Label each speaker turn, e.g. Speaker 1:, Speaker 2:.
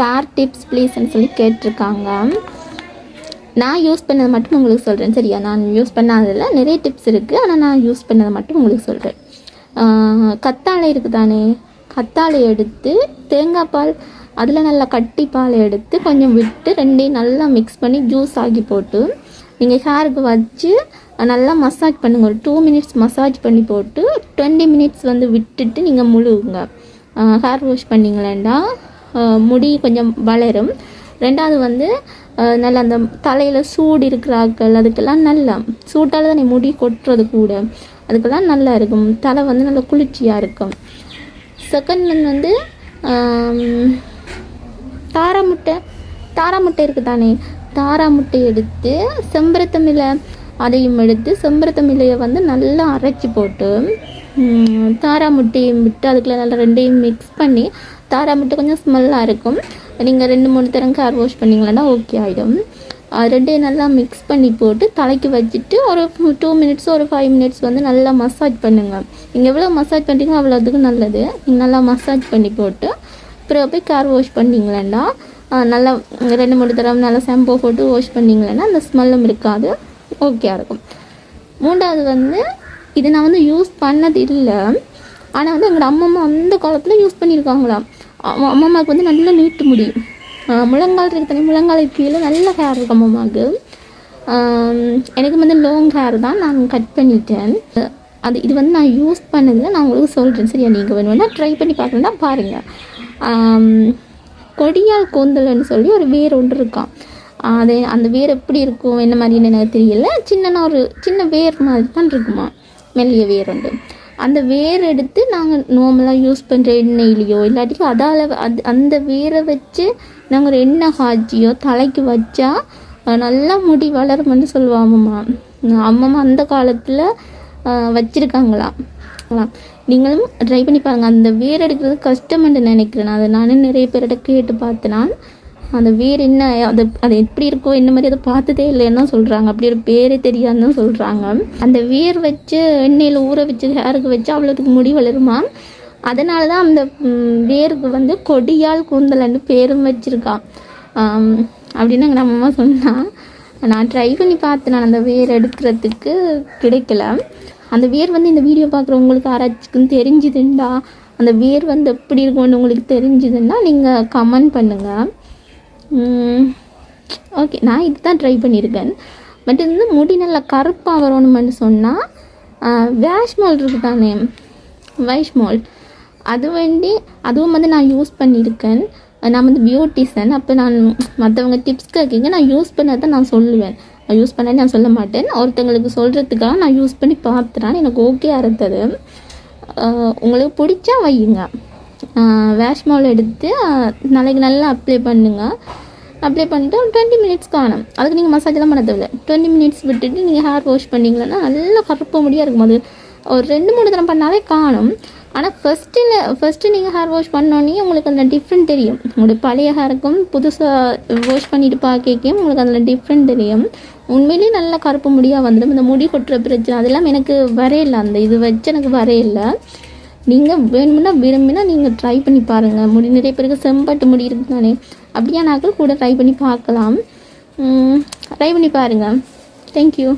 Speaker 1: Car tips ப்ளீஸ்ன்னு சொல்லி கேட்டிருக்காங்க. நான் யூஸ் பண்ணதை மட்டும் உங்களுக்கு சொல்கிறேன் சரியா? நான் யூஸ் பண்ணாததில் நிறைய டிப்ஸ் இருக்குது ஆனால் நான் யூஸ் பண்ணதை மட்டும் உங்களுக்கு சொல்கிறேன் கத்தாழை இருக்குது தானே கத்தாழை எடுத்து தேங்காய் பால் அதில் நல்லா கட்டி பால் எடுத்து கொஞ்சம் விட்டு ரெண்டையும் நல்லா மிக்ஸ் பண்ணி ஜூஸ் ஆகி போட்டு நீங்கள் ஹேருக்கு வச்சு நல்லா மசாஜ் பண்ணுங்கள் ஒரு டூ மினிட்ஸ் மசாஜ் பண்ணி போட்டு டுவெண்ட்டி மினிட்ஸ் வந்து விட்டுட்டு நீங்கள் முழுகுங்க. Hair wash பண்ணிங்களேண்டா? முடி கொஞ்சம் வளரும். ரெண்டாவது வந்து நல்ல நல்லா அந்த தலையில் சூடு இருக்கிறாக்கள் அதுக்கெல்லாம் நல்லா சூட்டால் தானே முடி கொட்டுறது கூட. அதுக்கெல்லாம் நல்லா இருக்கும். தலை வந்து நல்லா குளிர்ச்சியாக இருக்கும். செகண்ட் ஒன் வந்து தாரா முட்டை தாரா முட்டை இருக்குது தானே தாரா முட்டை எடுத்து செம்பருத்தமிழை அதையும் எடுத்து செம்பருத்தமிலையை வந்து நல்லா அரைச்சி போட்டு தாராமுட்டையும் தாரா முட்டையும் விட்டு அதுக்குள்ள நல்லா ரெண்டையும் மிக்ஸ் பண்ணி தாரா மட்டும் கொஞ்சம் ஸ்மெல்லாக இருக்கும். நீங்கள் ரெண்டு மூணு தரம் கார் வாஷ் பண்ணிங்களன்னா ஓகே ஆகிடும் ரெண்டையும் நல்லா மிக்ஸ் பண்ணி போட்டு தலைக்கு வச்சுட்டு ஒரு டூ மினிட்ஸ் ஒரு ஃபைவ் மினிட்ஸ் வந்து நல்லா மசாஜ் பண்ணுங்கள் நீங்கள் எவ்வளோ மசாஜ் பண்ணுறீங்களோ அவ்வளோ அதுக்கு நல்லது. நீங்கள் நல்லா மசாஜ் பண்ணி போட்டு அப்புறம் போய் கார் வாஷ் பண்ணிங்களேன்னா நல்லா ரெண்டு மூணு தடவை நல்லா ஷாம்பு போட்டு வாஷ் பண்ணிங்களேன்னா அந்த ஸ்மெல்லும் இருக்காது. ஓகே இருக்கும். மூன்றாவது வந்து இது நான் வந்து யூஸ் பண்ணது இல்லை. ஆனால் வந்து எங்களோட அம்மம்மா அந்த காலத்தில் யூஸ் பண்ணியிருக்காங்களாம் அம்மா- அம்மம்மாவுக்கு வந்து நல்லா நீட்டு முடி. முழங்கால் இருக்கு தனி முழங்கால் கீழே நல்ல ஹேர் இருக்கு அம்மம்மாவுக்கு. எனக்கு வந்து லாங் ஹேர் தான் நான் கட் பண்ணிட்டேன். அது இது வந்து நான் யூஸ் பண்ணதில் நான் உங்களுக்கு சொல்கிறேன் சரியா? நீங்கள் வேணும்னா ட்ரை பண்ணி பார்க்கணுன்னா பாருங்கள் கொடியால் கூந்தல்னு சொல்லி ஒரு வேர் ஒன்று இருக்கான் அது அந்த வேர் எப்படி இருக்கும் என்ன மாதிரின்னு எனக்கு தெரியல. சின்னனா ஒரு சின்ன வேர் மாதிரி தான் இருக்குமா மெல்லிய வேர் ஒன்று. அந்த வேர் எடுத்து நாங்கள் நார்மலாக யூஸ் பண்ணுற எண்ணெயிலையோ இல்லாட்டி அதால் அது அந்த வேரை வச்சு நாங்கள் ஒரு எண்ணெய் காய்ச்சியோ தலைக்கு வச்சா நல்லா முடி வளரும்னு சொல்லுவாங்கம்மா. அம்மம்மா அந்த காலத்தில் வச்சுருக்காங்களாம். நீங்களும் ட்ரை பண்ணி பாருங்கள் அந்த வேர் எடுக்கிறது கஷ்டம்னு நினைக்கிறேன். அதை நானும் நிறைய பேர்கிட்ட கேட்டு பார்த்தேன். அந்த வேர் என்ன அது அது எப்படி இருக்கோ என்ன மாதிரி அதை பார்த்ததே இல்லைன்னு சொல்கிறாங்க அப்படி ஒரு பேரே தெரியாதுன்னு சொல்கிறாங்க அந்த வேர் வச்சு எண்ணெயில் ஊற வச்சு ஹேருக்கு வச்சு அவ்வளோத்துக்கு முடி வளருமா? அதனால தான் அந்த வேருக்கு வந்து கொடியால் கூந்தலன்னு பேரும் வச்சுருக்கான் அப்படின்னு எங்கள் அம்மா சொன்னான் நான் ட்ரை பண்ணி பார்த்தேன். நான் அந்த வேர் எடுக்கிறதுக்கு கிடைக்கல. அந்த வேர் வந்து இந்த வீடியோ பார்க்குறவங்களுக்கு ஆராய்ச்சிக்குன்னு தெரிஞ்சுதுண்டா? அந்த வேர் வந்து எப்படி இருக்கும்னு உங்களுக்கு தெரிஞ்சுதுன்னா நீங்கள் கமெண்ட் பண்ணுங்கள் ஓகே நான் இது தான் ட்ரை பண்ணியிருக்கேன். பட் இது வந்து முடி நல்லா கருப்பாக வரணும்னு சொன்னால் வேஷ்மால் இருக்குது தானே வைஷ்மால் அது வேண்டி அதுவும் வந்து நான் யூஸ் பண்ணியிருக்கேன். நான் வந்து பியூட்டிஷன் அப்போ நான் மற்றவங்க டிப்ஸ் கேட்குங்க நான் யூஸ் பண்ணதை நான் சொல்லுவேன். யூஸ் பண்ண நான் சொல்ல மாட்டேன். ஒருத்தங்களுக்கு சொல்கிறதுக்காக நான் யூஸ் பண்ணி பார்த்துறேன். எனக்கு ஓகே இருந்தது. உங்களுக்கு பிடிச்சா வையுங்க. வேஷ்மால் எடுத்து நாளைக்கு நல்லா அப்ளை பண்ணுங்க. அப்ளை பண்ணிவிட்டு ஒரு டுவெண்ட்டி மினிட்ஸ் காணும். அதுக்கு நீங்கள் மசாஜெல்லாம் பண்ண தேவையில்லை. டுவெண்ட்டி மினிட்ஸ் விட்டுட்டு நீங்கள் ஹேர் வாஷ் பண்ணிங்களன்னா நல்லா கருப்பு முடியாக இருக்கும். அது ஒரு ரெண்டு மூணு தரம் பண்ணாலே காணும். ஆனால் ஃபஸ்ட்டில் ஃபஸ்ட்டு நீங்கள் ஹேர் வாஷ் பண்ணோன்னே உங்களுக்கு அதில் டிஃப்ரெண்ட் தெரியும். உங்களுடைய பழைய ஹேருக்கும் புதுசாக வாஷ் பண்ணிட்டு பார்க்கையும் உங்களுக்கு அதில் டிஃப்ரெண்ட் தெரியும். உண்மையிலேயே நல்லா கருப்பு முடியாக வந்துடும். இந்த முடி கொட்டுற பிரச்சனை அதெல்லாம் எனக்கு வரையில்லை அந்த இது வச்சு எனக்கு வரையில்லை நீங்கள் வேணும்னா விரும்பினா நீங்கள் ட்ரை பண்ணி பாருங்கள் முடி நிறைய பேருக்கு செம்பட்டு முடி இருக்குது அப்படியே நாக்கள் கூட ட்ரை பண்ணி பார்க்கலாம். ட்ரை பண்ணி பாருங்கள் தேங்க்யூ